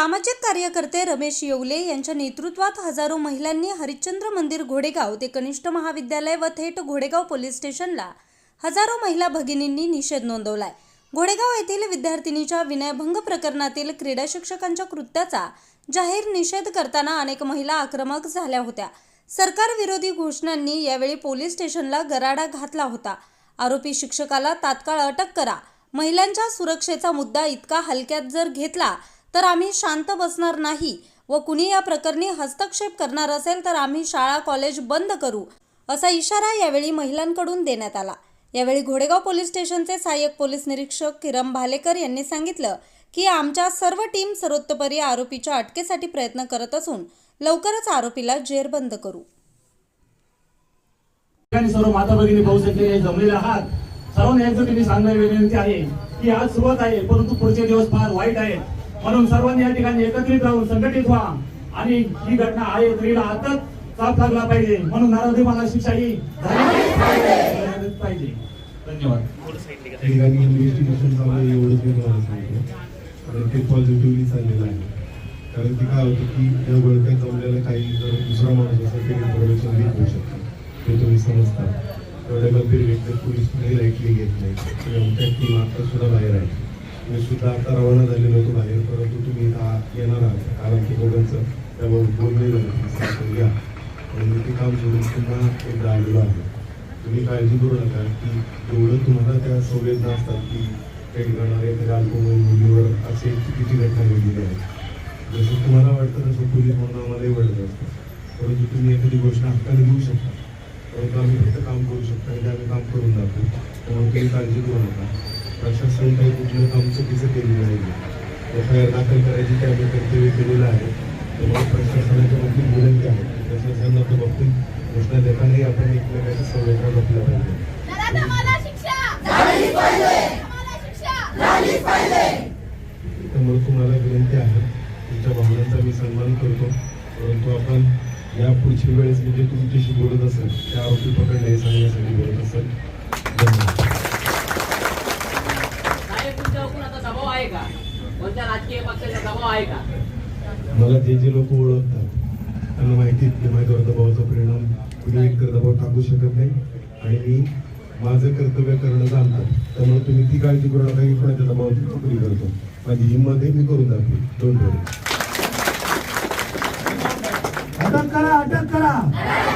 सामाजिक कार्यकर्ते रमेश येवले यांच्या नेतृत्वात हजारो महिलांनी हरिश्चंद्र मंदिर घोडेगाव ते कनिष्ठ महाविद्यालय व थेट घोडेगाव पोलीस स्टेशनला हजारो महिला भगिनींनी निषेध नोंदवलाय. घोडेगाव येथील विद्यार्थिनीच्या विनयभंग प्रकरणातील क्रीडा शिक्षकांच्या कृत्याचा जाहीर निषेध करताना अनेक महिला आक्रमक झाल्या होत्या. सरकार विरोधी घोषणांनी यावेळी पोलीस स्टेशनला गराडा घातला होता. आरोपी शिक्षकाला तात्काळ अटक करा. महिलांच्या सुरक्षेचा मुद्दा इतका हलक्यात जर घेतला तर आम्ही शांत बसणार नाही व कुणी या प्रकरणी हस्तक्षेप करणार असेल तर आम्ही शाळा कॉलेज बंद करू असा इशारा यावेळी महिलांकडून देण्यात आला. यावेळी घोडेगाव पोलीस स्टेशनचे सहाय्यक पोलीस निरीक्षक किरण भालेकर यांनी सांगितलं की आमच्या सर्व टीम सर्वोत्तपरी आरोपीच्या अटकेसाठी प्रयत्न करत असून लवकरच आरोपीला जेरबंद करू. सर्व माता भगिनी पाहू शकते जमलेले आहात. सर्वांना एकजुटीने सांगणारी विनंती आहे की आज सुरुवात आहे परंतु पुढचे दिवस फार वाईट आहेत. म्हणून सर्वांनी या ठिकाणी एकत्रित राहून संघटित व्हा. आणि ही घटना आहे स्त्रीला आताच साफ लागला पाहिजे. म्हणून नाराधीमाला शिक्षा ही झाली पाहिजे. धन्यवाद. ठिकाणी एवढंच कारण ते पॉझिटिव्हली चाललेलं आहे. कारण ते काय होतं की या गोळक्यात जमलेला काही जर दुसरा माणूस असेल तर इन्फॉर्मेशन लीक होऊ शकतं ते तुम्ही समजता. एवढ्या गंभीर व्यक्ती पोलीस कुणी लाईटली घेत नाही आमच्या टीम आता सुद्धा बाहेर आहे मी सुद्धा आता रवाना झालेलो होतो बाहेर परंतु तुम्ही इथं येणार आहात कारण आमच्या दोघांचं त्यावर बोलणे झालं सांगून घ्या आणि मी ते काम एकदा आहे. तुम्ही काळजी करू नका की एवढं तुम्हाला त्या संवेदना असतात की त्या ठिकाणावर एखाद्या अल्पवयीन मुलीवर असे चुकीची घटना घडलेली आहे जसं तुम्हाला वाटतं तसं पोलीस म्हणून आम्हालाही वाटत असतं. परंतु तुम्ही एखादी गोष्ट हक्काने घेऊ शकता. परंतु आम्ही फक्त काम करू शकतो आणि ते आम्ही काम करून जातो त्यामुळे काही काळजी करू नका. प्रशासन काही कुठलं काम चुकीचं केलेलं नाही एफ आय आर दाखल करायची ते आम्ही कर्तव्य केलेलं आहे. प्रशासनाच्या बाबतीत विनंती आहे प्रशासनाच्या बाबतीत घोषणा देतानाही आपण एकमेकांची संवेदना जपल्या पाहिजे त्यामुळे तुम्हाला विनंती आहे तुमच्या भावनांचा मी सन्मान करतो परंतु आपण या पुढच्या वेळेस म्हणजे तुमच्याशी बोलत असेल त्या आरोपी पकडले सांगण्यासाठी बोलत असेल धन्यवाद आहे का? कोणत्या राजकीय पक्षाचा दबाव आहे का? मला जे जे लोक ओळखतात त्यांना माहिती आहे की माझ्यावर दबावाचा परिणाम कुणी एक कर्तभाव टाकू शकत नाही. आणि मी माझं कर्तव्य करणं जाणतात त्यामुळे तुम्ही ती काळजी करू नका की कोणाच्या दबावाची नोकरी करतो. माझी हिंमत आहे मी करून दाखवेन. दोन अटक करा अटक करा.